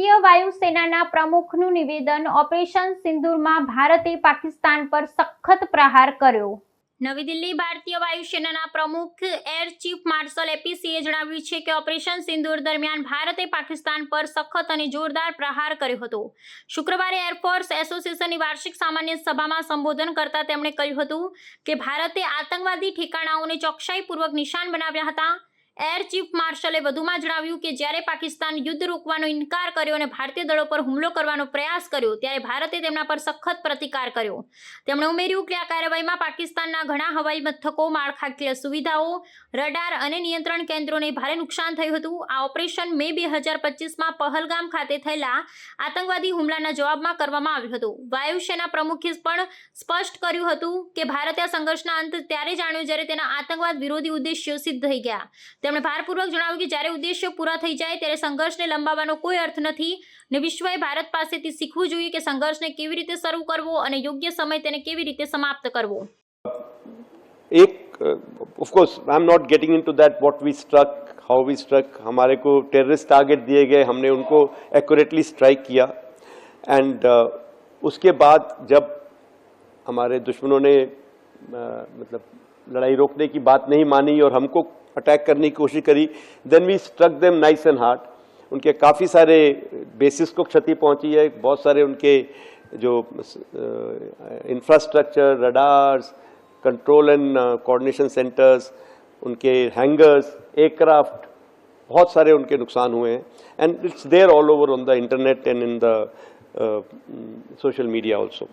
ભારતીય વાયુસેનાના પ્રમુખનું નિવેદન ઓપરેશન સિંદૂરમાં ભારતે પાકિસ્તાન પર સખત પ્રહાર કર્યો. નવી દિલ્હી ભારતીય વાયુસેનાના પ્રમુખ એર ચીફ માર્શલ એપીસીએ જણાવ્યું છે કે ઓપરેશન સિંદૂર દરમિયાન ભારતે પાકિસ્તાન પર સખત અને જોરદાર પ્રહાર કર્યો હતો. શુક્રવારે એરફોર્સ એસોસિએશનની વાર્ષિક સામાન્ય સભામાં સંબોધન કરતા તેમણે કહ્યું હતું કે ભારતે આતંકવાદી ઠેકાણાઓને ચોકસાઈપૂર્વક નિશાન બનાવ્યા હતા એર ચીફ માર્શલે વધુમાં જણાવ્યું કે જ્યારે પાકિસ્તાન યુદ્ધ રોકવાનો ઇનકાર કર્યો અને ભારતીય દળો પર હુમલો કરવાનો પ્રયાસ કર્યો, ત્યારે ભારતે તેમના પર સખત પ્રતિકાર કર્યો. તેમણે ઉમેર્યું કે આ કાર્યવાહીમાં પાકિસ્તાનના ઘણા હવાઈ મથકો, માળખાકીય સુવિધાઓ, રડાર અને નિયંત્રણ કેન્દ્રોને ભારે નુકસાન થયું હતું. આ ઓપરેશન મે બે હજાર પચીસમાં પહલગામ ખાતે થયેલા આતંકવાદી હુમલાના જવાબમાં કરવામાં આવ્યું હતું. વાયુસેના પ્રમુખે પણ સ્પષ્ટ કર્યું હતું કે ભારતે આ સંઘર્ષના અંત ત્યારે જાણ્યો જ્યારે તેના આતંકવાદ વિરોધી ઉદ્દેશ્યો સિદ્ધ થઈ ગયા. તેમણે ભારપૂર્વક જણાવ્યું કે જ્યારે ઉદ્દેશ્યો પૂરા થઈ જાય ત્યારે સંઘર્ષને લંબાવવાનો કોઈ અર્થ નથી ને વિશ્વએ ભારત પાસેથી શીખવું જોઈએ કે સંઘર્ષને કેવી રીતે શરૂ કરવો અને યોગ્ય સમય તેને કેવી રીતે સમાપ્ત કરવો एक of course I am not getting into that what we struck how we struck हमारे को टेररिस्ट टारगेट दिए गए हमने उनको एक्यूरेटली स्ट्राइक किया एंड उसके बाद जब हमारे दुश्मनों ने uh, मतलब लड़ाई रोकने की बात नहीं मानी और हमको अटैक करने की कोशिश करी। Then we struck them nice and hard उनके काफ़ी सारे बेसिस को क्षति पहुँची है। बहुत सारे उनके जो infrastructure radars control and coordination centres उनके हैंगर्स एयरक्राफ्ट बहुत सारे उनके नुकसान हुए हैं। And it's there all over on the internet and in the social media also